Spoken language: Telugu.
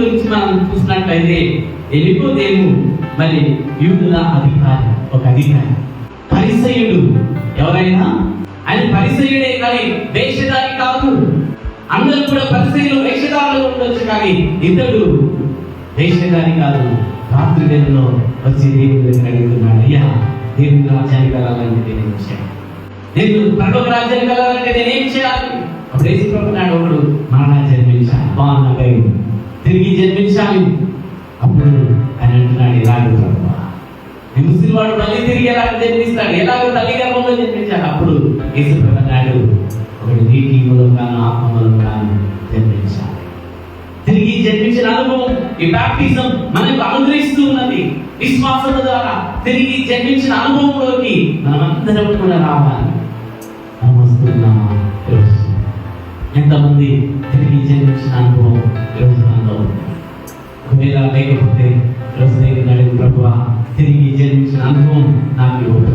గురించి మనం చూసినట్లయితే ఎలిపోదేము మరి యూదుల అధికారి ఒక అధికారి. పరిసయుడు ఎవరైనా? ఆయన పరిసయుడే కానీ వేషధారి కాదు. అందరూ కూడా పరిసయులు వేషధారులు ఉండొచ్చు కానీ ఇతడు వేషధారి కాదు. రాత్రి వేళలో వచ్చి దేవుని దగ్గర అడుగుతున్నాడు అయ్యా దేవుని రాజ్యానికి వెళ్ళాలంటే నేనేం చేయాలి? నేను పరలోక రాజ్యానికి వెళ్ళాలంటే నేనేం చేయాలి? అప్పుడు యేసు ప్రభు నాడు ఒకడు మరణ జన్మించాలి బాగున్నాయి తిరిగి జన్మించాలి. అప్పుడు ఆయన అంటున్నాడు ఎలాగో ప్రభు ముస్లిం వాడు మళ్ళీ తిరిగి ఎలాగ జన్మిస్తాడు? ఎలాగో తల్లి గర్భంలో జన్మించాడు? అప్పుడు యేసు ప్రభు నాడు ఒకటి నీటి మూలంగాను ఆత్మ మూలంగాను జన్మించాలి. తిరిగి జన్మించిన అనుభవం ఈ బాప్టిజం మనకు అనుగ్రహిస్తూ ఉన్నది. విశ్వాసం ద్వారా తిరిగి జన్మించిన అనుభవంలోకి మనమందరం కూడా రావాలి. మనం వస్తున్నామా ఎంతమంది తిరిగి జన్మించిన ఒకవేళ లేకపోతే ఈరోజు నేను అడిగిన ప్రభువా తిరిగి జన్మించిన అనుభవం నాకు ఇవ్వదు